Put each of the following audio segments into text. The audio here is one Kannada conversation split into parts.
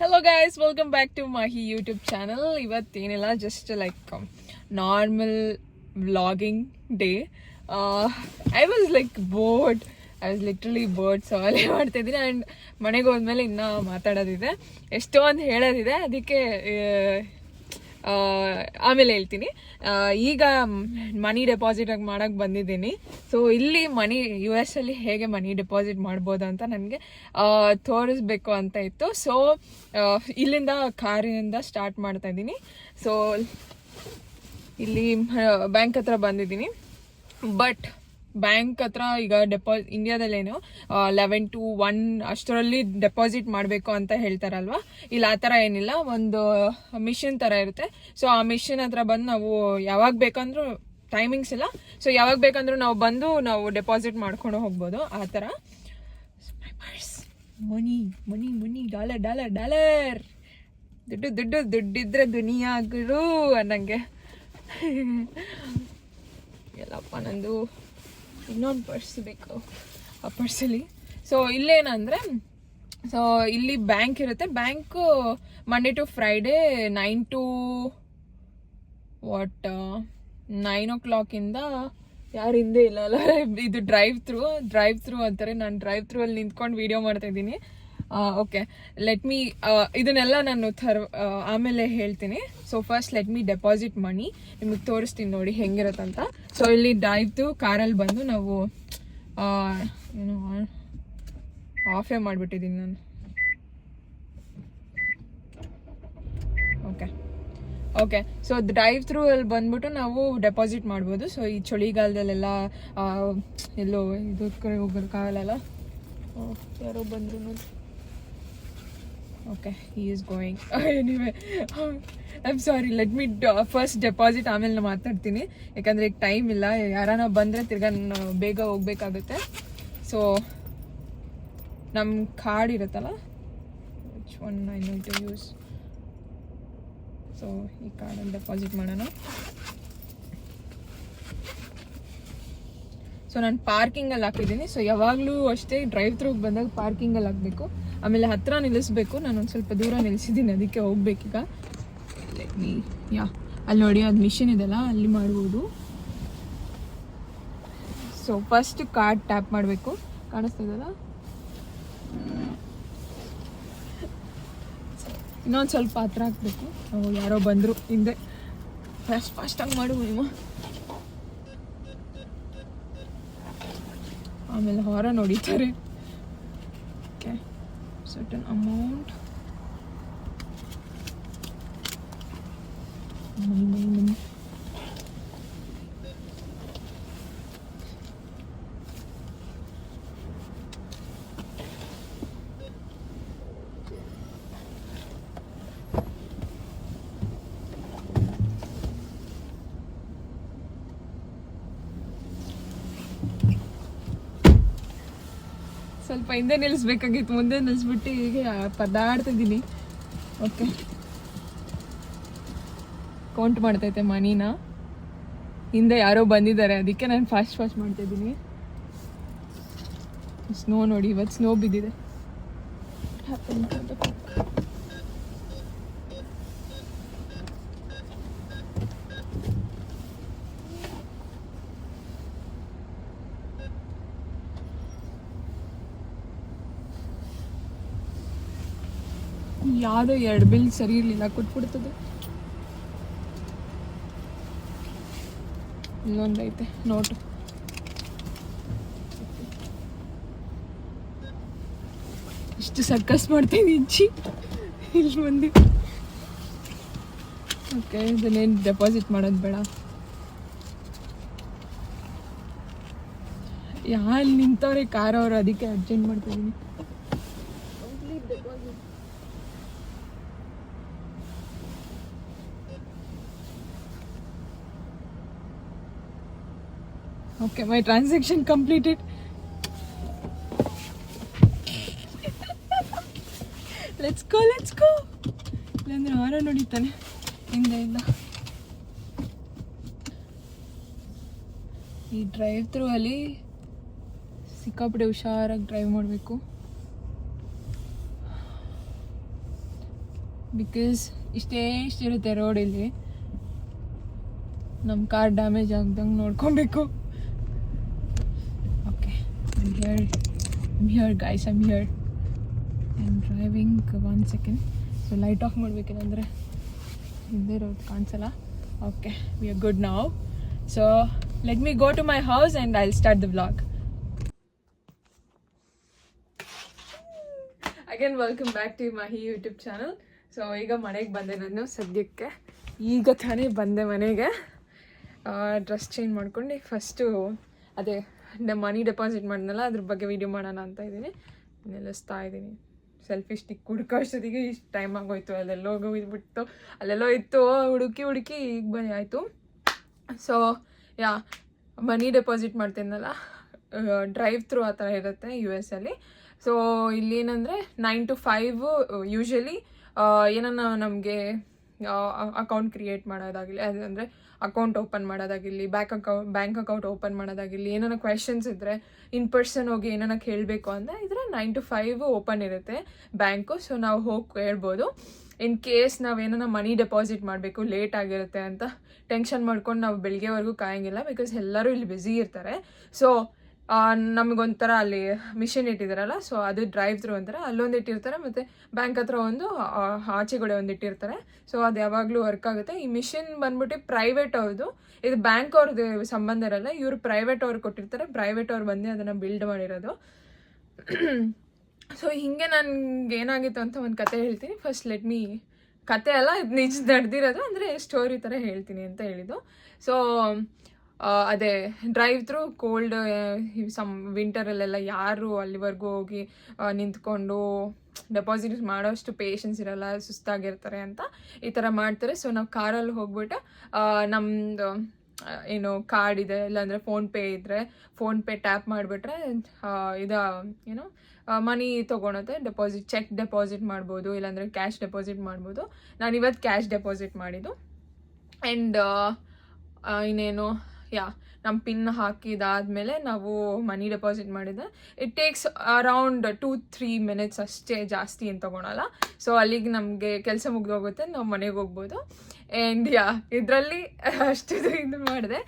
Hello guys welcome back to Mahi YouTube channel ಇವತ್ತೇನಿಲ್ಲ just like normal vlogging day I was like bored I was literally bored so ಅಲ್ಲೇ ಮಾಡ್ತಾಯಿದ್ದೀನಿ ಆ್ಯಂಡ್ ಮನೆಗೆ ಹೋದ್ಮೇಲೆ ಇನ್ನೂ ಮಾತಾಡೋದಿದೆ. ಎಷ್ಟೊಂದು ಹೇಳೋದಿದೆ. ಅದಕ್ಕೆ ಆ, ಆಮೇಲೆ ಹೇಳ್ತೀನಿ. ಈಗ ಮನಿ ಡೆಪಾಸಿಟ್ ಮಾಡಕ್ಕೆ ಬಂದಿದ್ದೀನಿ. ಸೊ ಇಲ್ಲಿ ಮನಿ ಯು ಎಸ್ ಅಲ್ಲಿ ಹೇಗೆ ಮನಿ ಡೆಪಾಸಿಟ್ ಮಾಡ್ಬೋದು ಅಂತ ನನಗೆ ತೋರಿಸ್ಬೇಕು ಅಂತ ಇತ್ತು. ಸೊ ಇಲ್ಲಿಂದ ಕಾರಿನಿಂದ ಸ್ಟಾರ್ಟ್ ಮಾಡ್ತಾ ಇದ್ದೀನಿ. ಸೊ ಇಲ್ಲಿ ಬ್ಯಾಂಕ್ ಹತ್ರ ಬಂದಿದ್ದೀನಿ. ಬಟ್ ಬ್ಯಾಂಕ್ ಹತ್ರ ಈಗ ಡೆಪಾಸಿಟ್ ಇಂಡಿಯಾದಲ್ಲೇನು ಲೆವೆನ್ ಟು ಒನ್ ಅಷ್ಟರಲ್ಲಿ ಡೆಪಾಸಿಟ್ ಮಾಡಬೇಕು ಅಂತ ಹೇಳ್ತಾರಲ್ವಾ? ಇಲ್ಲಿ, ಆ ಥರ ಏನಿಲ್ಲ. ಒಂದು ಮಿಷಿನ್ ಥರ ಇರುತ್ತೆ. ಸೊ ಆ ಮಿಷಿನ್ ಹತ್ರ ಬಂದು ನಾವು ಯಾವಾಗ ಬೇಕಂದ್ರೂ ಟೈಮಿಂಗ್ಸ್ ಇಲ್ಲ. ಸೊ ಯಾವಾಗ ಬೇಕಂದ್ರೂ ನಾವು ಬಂದು ನಾವು ಡೆಪಾಸಿಟ್ ಮಾಡ್ಕೊಂಡು ಹೋಗ್ಬೋದು. ಆ ಥರ. Money money money dollar dollar dollar ದುಡ್ಡು ದುಡ್ಡು, ದುಡ್ಡಿದ್ರೆ ದುನಿಯಾ ಗುರು ಅನ್ನಂಗೆ. ಎಲ್ಲಪ್ಪ ನಂದು. ಇನ್ನೊಂದು ಪರ್ಸ್ ಬೇಕು ಆ ಪರ್ಸಲ್ಲಿ. ಸೊ ಇಲ್ಲೇನಂದರೆ ಸೊ ಇಲ್ಲಿ ಬ್ಯಾಂಕ್ ಇರುತ್ತೆ. Bank Monday to Friday nine to what nine ಓ ಕ್ಲಾಕಿಂದ ಯಾರು ಹಿಂದೆ ಇಲ್ಲ ಅಲ್ಲ. ಇದು ಡ್ರೈವ್ ಥ್ರೂ ಡ್ರೈವ್ ಥ್ರೂ ಅಂತಾರೆ. ನಾನು ಡ್ರೈವ್ ಥ್ರೂ ಅಲ್ಲಿ ನಿಂತ್ಕೊಂಡು ವೀಡಿಯೋ ಮಾಡ್ತಾ ಇದ್ದೀನಿ. ಓಕೆ ಲೆಟ್ ಮೀ ಇದನ್ನೆಲ್ಲ ನಾನು ಥರ್ ಆಮೇಲೆ ಹೇಳ್ತೀನಿ. So first let me deposit money ನಿಮಗೆ ತೋರಿಸ್ತೀನಿ ನೋಡಿ ಹೆಂಗಿರುತ್ತಂತ ಸೊ ಇಲ್ಲಿ ಡ್ರೈವ್ದು ಕಾರಲ್ಲಿ ಬಂದು ನಾವು ಏನು ಆಫೇ ಮಾಡಿಬಿಟ್ಟಿದ್ದೀನಿ ನಾನು. Okay okay so drive through ಅಲ್ಲಿ ಬಂದ್ಬಿಟ್ಟು ನಾವು ಡೆಪಾಸಿಟ್ ಮಾಡ್ಬೋದು. ಸೊ ಈ ಚಳಿಗಾಲದಲ್ಲೆಲ್ಲ ಎಲ್ಲೋ ಇದು ಕಡೆ ಹೋಗೋಕ್ಕಾಗಲ್ಲ ಯಾರೋ ಬಂದ್ರು okay he is going anyway I sorry let me first deposit ಆಮೇಲೆ ನಾನು ಮಾತಾಡ್ತೀನಿ. ಯಾಕಂದರೆ ಈಗ ಟೈಮ್ ಇಲ್ಲ, ಯಾರಾನ ಬಂದರೆ ತಿರ್ಗಾ ನಾನು ಬೇಗ ಹೋಗ್ಬೇಕಾಗುತ್ತೆ. ಸೊ ನಮ್ಮ ಕಾರ್ಡ್ ಇರುತ್ತಲ್ಲ? Which one I need to use so ಈ ಕಾರ್ಡಲ್ಲಿ ಡೆಪಾಸಿಟ್ ಮಾಡೋಣ. ಸೊ ನಾನು ಪಾರ್ಕಿಂಗಲ್ಲಿ ಹಾಕಿದ್ದೀನಿ. ಸೊ ಯಾವಾಗಲೂ ಅಷ್ಟೇ ಡ್ರೈವ್ ಥ್ರೂಗೆ ಬಂದಾಗ ಪಾರ್ಕಿಂಗಲ್ಲಿ ಹಾಕಬೇಕು. ಆಮೇಲೆ ಹತ್ರ ನಿಲ್ಲಿಸ್ಬೇಕು. ನಾನು ಒಂದು ಸ್ವಲ್ಪ ದೂರ ನಿಲ್ಲಿಸಿದ್ದೀನಿ ಅದಕ್ಕೆ ಹೋಗ್ಬೇಕೀಗ. ಯಾ ಅಲ್ಲಿ ನೋಡಿ, ಅದು ಮಿಷಿನ್ ಇದೆಲ್ಲ, ಅಲ್ಲಿ ಮಾಡ್ಬೋದು. ಸೊ ಫಸ್ಟ್ ಕಾರ್ಡ್ ಟ್ಯಾಪ್ ಮಾಡಬೇಕು. ಕಾಣಿಸ್ತಾ ಇದೆಯಲ್ಲ? ಇನ್ನೊಂದು ಸ್ವಲ್ಪ ಹತ್ರ ಹಾಕ್ಬೇಕು. ನಾವು ಯಾರೋ ಬಂದರು ಹಿಂದೆ. ಫಸ್ಟ್ ಫಾಸ್ಟಾಗಿ ಮಾಡು ನೀವು. ಆಮೇಲೆ ಹೊರ okay certain amount money money money ಸ್ವಲ್ಪ ಹಿಂದೆ ನಿಲ್ಲಿಸ್ಬೇಕಾಗಿತ್ತು, ಮುಂದೆ ನಿಲ್ಲಿಸ್ಬಿಟ್ಟು ಹೀಗೆ ಪದಾಡ್ತಿದ್ದೀನಿ ಓಕೆ ಕೌಂಟ್ ಮಾಡ್ತೈತೆ ಮನಿನ ಹಿಂದೆ ಯಾರೋ ಬಂದಿದ್ದಾರೆ, ಅದಕ್ಕೆ ನಾನು ಫಾಸ್ಟ್ ಫಾಸ್ಟ್ ಮಾಡ್ತಾ ಇದ್ದೀನಿ. ಸ್ನೋ ನೋಡಿ ಇವತ್ತು ಸ್ನೋ ಬಿದ್ದಿದೆ. ಯಾವುದೋ ಎರಡು ಬಿಲ್ ಸರಿ ಇರಲಿಲ್ಲ, ಕೊಟ್ಬಿಡ್ತದೆ. ಇನ್ನೊಂದೈತೆ, ನೋಟು. ಇಷ್ಟು ಸರ್ಕಸ್ ಮಾಡ್ತೀನಿ ಇಚ್ಚಿ ಇಲ್ಲಿ ಬಂದು. ಓಕೆ, ಇದನ್ನೇನು ಡೆಪಾಸಿಟ್ ಮಾಡೋದು ಬೇಡ. ಯಾರು ನಿಂತವ್ರೆ, ಕಾರ್ ಅವರು, ಅದಕ್ಕೆ ಅರ್ಜೆಂಟ್ ಮಾಡ್ತಿದ್ದೀನಿ Okay, my transaction completed. Let's go let's go ಇಲ್ಲಾಂದ್ರೆ ಹಾರ ನೋಡಿತಾನೆ ಹಿಂದೆ ಇಲ್ಲ. ಈ ಡ್ರೈವ್ ಥ್ರೂ ಅಲ್ಲಿ ಸಿಕ್ಕಾಪಟ್ಟೆ ಹುಷಾರಾಗಿ ಡ್ರೈವ್ ಮಾಡಬೇಕು. ಬಿಕಾಸ್ ಇಷ್ಟೇ ಇಷ್ಟಿರುತ್ತೆ ರೋಡಲ್ಲಿ ನಮ್ಮ ಕಾರ್ ಡ್ಯಾಮೇಜ್ ಆಗ್ದಂಗೆ ನೋಡ್ಕೊಬೇಕು. Okay here here guys I'm here I am driving one second so light off ಮಾಡ್ಬೇಕೇನಂದರೆ ಹಿಂದೆ ಇರೋದು ಕಾಣಿಸಲ್ಲ. ಓಕೆ ವಿ ಆರ್ ಗುಡ್ ನಾವು so let me go to my house and I start the blog again welcome back to Mahi YouTube channel so ಈಗ ಮನೆಗೆ ಬಂದೆ ನಾನು ಸದ್ಯಕ್ಕೆ. ಈಗ ತಾನೇ ಬಂದೆ ಮನೆಗೆ. ಡ್ರೆಸ್ ಚೇಂಜ್ ಮಾಡ್ಕೊಂಡು ಫಸ್ಟು ಅದೇ ಮನಿ ಡೆಪಾಸಿಟ್ ಮಾಡಿದ್ನಲ್ಲ ಅದ್ರ ಬಗ್ಗೆ ವಿಡಿಯೋ ಮಾಡೋಣ ಅಂತ ಇದ್ದೀನಿ. ನೆಲೆಸ್ತಾ ಇದ್ದೀನಿ. ಸೆಲ್ಫಿ ಸ್ಟಿಕ್ ಹುಡ್ಕೋಷ್ಟೊತ್ತಿಗೆ ಇಷ್ಟು ಟೈಮ್ ಆಗೋಯ್ತು. ಅಲ್ಲೆಲ್ಲೋ ಹೋಗಿದ್ಬಿಟ್ಟು ಅಲ್ಲೆಲ್ಲೋ ಇತ್ತು. ಹುಡುಕಿ ಹುಡುಕಿ ಈಗ ಬನ್ನಿ, ಆಯಿತು. ಸೊ ಯಾ, ಮನಿ ಡೆಪಾಸಿಟ್ ಮಾಡ್ತೀನಲ್ಲ ಡ್ರೈವ್ ಥ್ರೂ ಆ ಥರ ಇರುತ್ತೆ ಯು ಎಸ್ ಅಲ್ಲಿ. ಸೊ ಇಲ್ಲಿ ಏನಂದರೆ ನೈನ್ ಟು ಫೈವ್ ಯೂಶ್ವಲಿ ಏನನ್ನ ನಮಗೆ ಅಕೌಂಟ್ ಕ್ರಿಯೇಟ್ ಮಾಡೋದಾಗಲಿ ಅಂದರೆ account open ಮಾಡೋದಾಗಿರಲಿ, bank account bank account open ಮಾಡೋದಾಗಿರಲಿ ಏನಾರ ಕ್ವೆಶನ್ಸ್ ಇದ್ದರೆ ಇನ್ ಪರ್ಸನ್ ಹೋಗಿ ಏನಾರ ಕೇಳಬೇಕು ಅಂದರೆ ಇದ್ರೆ ನೈನ್ ಟು ಫೈವ್ ಓಪನ್ ಇರುತ್ತೆ ಬ್ಯಾಂಕು. ಸೊ ನಾವು ಹೋಗಿ ಕೇಳ್ಬೋದು ಇನ್ ಕೇಸ್ ನಾವು ಏನಾರ ಮನಿ ಡೆಪಾಸಿಟ್ ಮಾಡಬೇಕು ಲೇಟ್ ಆಗಿರುತ್ತೆ ಅಂತ ಟೆನ್ಷನ್ ಮಾಡ್ಕೊಂಡು ನಾವು ಬೆಳಿಗ್ಗೆವರೆಗೂ ಕಾಯಂಗಿಲ್ಲ ಬಿಕಾಸ್ ಎಲ್ಲರೂ ಇಲ್ಲಿ ಬ್ಯುಸಿ ಇರ್ತಾರೆ. ಸೊ ನಮಗೊಂಥರ ಅಲ್ಲಿ ಮಿಷಿನ್ ಇಟ್ಟಿದ್ದಾರಲ್ಲ ಸೊ ಅದು ಡ್ರೈವ್ ಥ್ರೂ ಅಂತಾರೆ. ಅಲ್ಲೊಂದು ಇಟ್ಟಿರ್ತಾರೆ, ಮತ್ತು ಬ್ಯಾಂಕ್ ಹತ್ರ ಒಂದು ಆಚೆಗಡೆ ಒಂದು ಇಟ್ಟಿರ್ತಾರೆ. ಸೊ ಅದು ಯಾವಾಗಲೂ ವರ್ಕ್ ಆಗುತ್ತೆ. ಈ ಮಿಷಿನ್ ಬಂದ್ಬಿಟ್ಟು ಪ್ರೈವೇಟ್ ಅವ್ರದ್ದು ಇದು ಬ್ಯಾಂಕ್ ಅವ್ರದ್ದು ಸಂಬಂಧ ಇರಲ್ಲ, ಇವರು ಪ್ರೈವೇಟ್ ಅವ್ರು ಕೊಟ್ಟಿರ್ತಾರೆ. ಪ್ರೈವೇಟ್ ಅವ್ರು ಬಂದು ಅದನ್ನು ಬಿಲ್ಡ್ ಮಾಡಿರೋದು. ಸೊ ಹೀಗೆ ನನಗೆ ಏನಾಗಿತ್ತು ಅಂತ ಒಂದು ಕತೆ ಹೇಳ್ತೀನಿ. ಫಸ್ಟ್ ಲೆಟ್ ಮೀ ಕತೆ ಅಲ್ಲ, ಇದು ನಿಜ ನಡೆದಿರೋದು. ಅಂದರೆ ಸ್ಟೋರಿ ಥರ ಹೇಳ್ತೀನಿ ಅಂತ ಹೇಳಿದ್ದು. ಸೊ ಅದೇ ಡ್ರೈವ್ ಥ್ರೂ ಕೋಲ್ಡ್ ಸಮ್ ವಿಂಟರಲ್ಲೆಲ್ಲ ಯಾರು ಅಲ್ಲಿವರೆಗೂ ಹೋಗಿ ನಿಂತ್ಕೊಂಡು ಡೆಪಾಸಿಟ್ ಮಾಡೋಷ್ಟು ಪೇಷನ್ಸ್ ಇರಲ್ಲ, ಸುಸ್ತಾಗಿರ್ತಾರೆ ಅಂತ ಈ ಥರ ಮಾಡ್ತಾರೆ. ಸೊ ನಾವು ಕಾರಲ್ಲಿ ಹೋಗ್ಬಿಟ್ಟು ನಮ್ಮದು ಏನು ಕಾರ್ಡ್ ಇದೆ, ಇಲ್ಲಾಂದರೆ ಫೋನ್ಪೇ ಇದ್ದರೆ ಫೋನ್ಪೇ ಟ್ಯಾಪ್ ಮಾಡಿಬಿಟ್ರೆ ಇದು, ಏನು ಮನಿ ತೊಗೊಳತ್ತೆ. ಡೆಪಾಸಿಟ್ ಚೆಕ್ ಡೆಪಾಸಿಟ್ ಮಾಡ್ಬೋದು, ಇಲ್ಲಾಂದರೆ ಕ್ಯಾಶ್ ಡೆಪಾಸಿಟ್ ಮಾಡ್ಬೋದು. ನಾನು ಇವತ್ತು ಕ್ಯಾಶ್ ಡೆಪಾಸಿಟ್ ಮಾಡಿದ್ದು. ಆ್ಯಂಡ್ ಇನ್ನೇನು ಯಾ ನಮ್ಮ ಪಿನ್ ಹಾಕಿದಾದಮೇಲೆ ನಾವು ಮನಿ ಡೆಪಾಸಿಟ್ ಮಾಡಿದ್ದೆ it takes around two three minutes ಅಷ್ಟೇ ಜಾಸ್ತಿ ಏನು ತೊಗೊಳಲ್ಲ. ಸೊ ಅಲ್ಲಿಗೆ ನಮಗೆ ಕೆಲಸ ಮುಗಿದೋಗುತ್ತೆ, ನಾವು ಮನೆಗೆ ಹೋಗ್ಬೋದು. ಆ್ಯಂಡ್ ಯಾ, ಇದರಲ್ಲಿ ಅಷ್ಟು ಇದು ಮಾಡಿದೆ.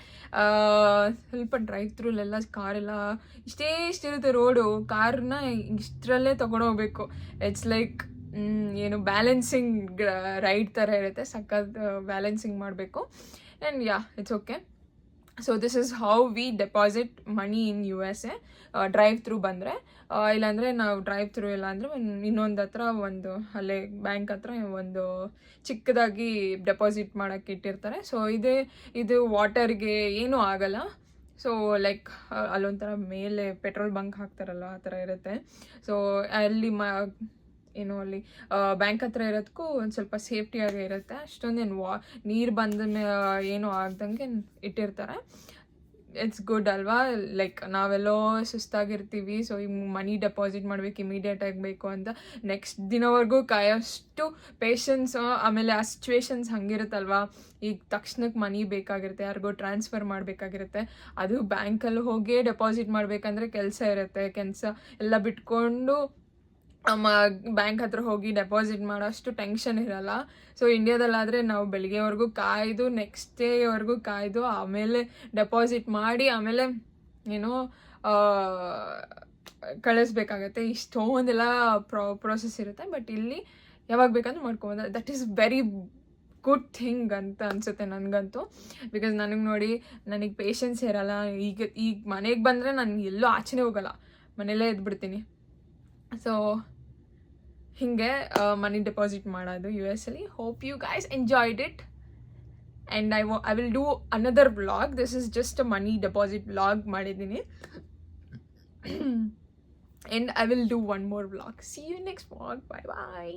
ಸ್ವಲ್ಪ ಡ್ರೈವ್ ಥ್ರೂಲೆಲ್ಲ ಕಾರೆಲ್ಲ ಇಷ್ಟೇ ಇಷ್ಟಿರುತ್ತೆ ರೋಡು. ಕಾರ್ನ ಇಷ್ಟರಲ್ಲೇ ತೊಗೊಂಡೋಗ್ಬೇಕು ಇಟ್ಸ್ ಲೈಕ್ ಏನು ಬ್ಯಾಲೆನ್ಸಿಂಗ್ ರೈಡ್ ಥರ ಇರುತ್ತೆ. ಸಖತ್ ಬ್ಯಾಲೆನ್ಸಿಂಗ್ ಮಾಡಬೇಕು. And yeah it's okay so this is how we deposit money in U S A drive through ಬಂದರೆ. ಇಲ್ಲಾಂದರೆ ನಾವು ಡ್ರೈವ್ ಥ್ರೂ ಇಲ್ಲ ಅಂದರೆ ಒಂದು ಇನ್ನೊಂದು ಹತ್ರ ಒಂದು ಅಲ್ಲೇ ಬ್ಯಾಂಕ್ ಹತ್ರ ಒಂದು ಚಿಕ್ಕದಾಗಿ ಡೆಪಾಸಿಟ್ ಮಾಡೋಕ್ಕೆ ಇಟ್ಟಿರ್ತಾರೆ. ಸೊ ಇದೇ, ಇದು ವಾಟರ್ಗೆ ಏನೂ ಆಗಲ್ಲ. ಸೊ ಲೈಕ್ ಅಲ್ಲೊಂಥರ ಮೇಲೆ ಪೆಟ್ರೋಲ್ ಬಂಕ್ ಹಾಕ್ತಾರಲ್ಲ, ಆ ಥರ ಇರುತ್ತೆ. ಸೊ ಅಲ್ಲಿ ಮ ಏನು ಅಲ್ಲಿ ಬ್ಯಾಂಕ್ ಹತ್ರ ಇರೋದಕ್ಕೂ ಒಂದು ಸ್ವಲ್ಪ ಸೇಫ್ಟಿಯಾಗೇ ಇರುತ್ತೆ. ಅಷ್ಟೊಂದೇನು ವಾ ನೀರು ಬಂದ ಏನು ಏನೂ ಆಗ್ದಂಗೆ ಇಟ್ಟಿರ್ತಾರೆ. ಇಟ್ಸ್ ಗುಡ್ ಅಲ್ವಾ? ಲೈಕ್ ನಾವೆಲ್ಲೋ ಸುಸ್ತಾಗಿರ್ತೀವಿ ಸೊ ಈ ಮನಿ ಡೆಪಾಸಿಟ್ ಮಾಡ್ಬೇಕು ಇಮಿಡಿಯೇಟ್ ಆಗಬೇಕು ಅಂತ ನೆಕ್ಸ್ಟ್ ದಿನವರೆಗೂ ಕಾಯೋಷ್ಟು ಪೇಷನ್ಸ್ ಆಮೇಲೆ ಆ ಸಿಚುವೇಶನ್ಸ್ ಹಂಗಿರುತ್ತಲ್ವಾ? ಈಗ ತಕ್ಷಣಕ್ಕೆ ಮನಿ ಬೇಕಾಗಿರುತ್ತೆ, ಯಾರಿಗೋ ಟ್ರಾನ್ಸ್ಫರ್ ಮಾಡಬೇಕಾಗಿರುತ್ತೆ. ಅದು ಬ್ಯಾಂಕಲ್ಲಿ ಹೋಗಿ ಡೆಪಾಸಿಟ್ ಮಾಡಬೇಕಂದ್ರೆ ಕೆಲಸ ಇರುತ್ತೆ. ಕೆಲಸ ಎಲ್ಲ ಬಿಟ್ಕೊಂಡು ನಮ್ಮ ಬ್ಯಾಂಕ್ ಹತ್ರ ಹೋಗಿ ಡೆಪಾಸಿಟ್ ಮಾಡೋಷ್ಟು ಟೆನ್ಷನ್ ಇರಲ್ಲ. ಸೊ ಇಂಡಿಯಾದಲ್ಲಾದರೆ ನಾವು ಬೆಳಿಗ್ಗೆವರೆಗೂ ಕಾಯ್ದು ನೆಕ್ಸ್ಟ್ ಡೇವರೆಗೂ ಕಾಯ್ದು, ಆಮೇಲೆ ಡೆಪಾಸಿಟ್ ಮಾಡಿ, ಆಮೇಲೆ ಏನೋ ಕಳಿಸ್ಬೇಕಾಗತ್ತೆ. ಇಷ್ಟೊಂದೆಲ್ಲ ಪ್ರೊ ಪ್ರೊಸೆಸ್ ಇರುತ್ತೆ. ಬಟ್ ಇಲ್ಲಿ ಯಾವಾಗ ಬೇಕಂದ್ರೆ ಮಾಡ್ಕೊಬೋದು. That is very good thing ಅಂತ ಅನಿಸುತ್ತೆ ನನಗಂತೂ. ಬಿಕಾಸ್ ನನಗೆ ನೋಡಿ, ನನಗೆ ಪೇಷನ್ಸ್ ಇರಲ್ಲ. ಈಗ ಈಗ ಮನೆಗೆ ಬಂದರೆ ನಾನು ಎಲ್ಲೂ ಆಚೆನೆ ಹೋಗಲ್ಲ. ಮನೆಯಲ್ಲೇ ಇದ್ಬಿಡ್ತೀನಿ. ಸೊ ಹಿಂಗೆ ಮನಿ ಡೆಪಾಸಿಟ್ ಮಾಡೋದು ಯು ಎಸ್ ಅಲ್ಲಿ. Hope you guys enjoyed it and I I will do another blog this is just money deposit blog ಮಾಡಿದ್ದೀನಿ. And I will do one more blog see you next blog bye bye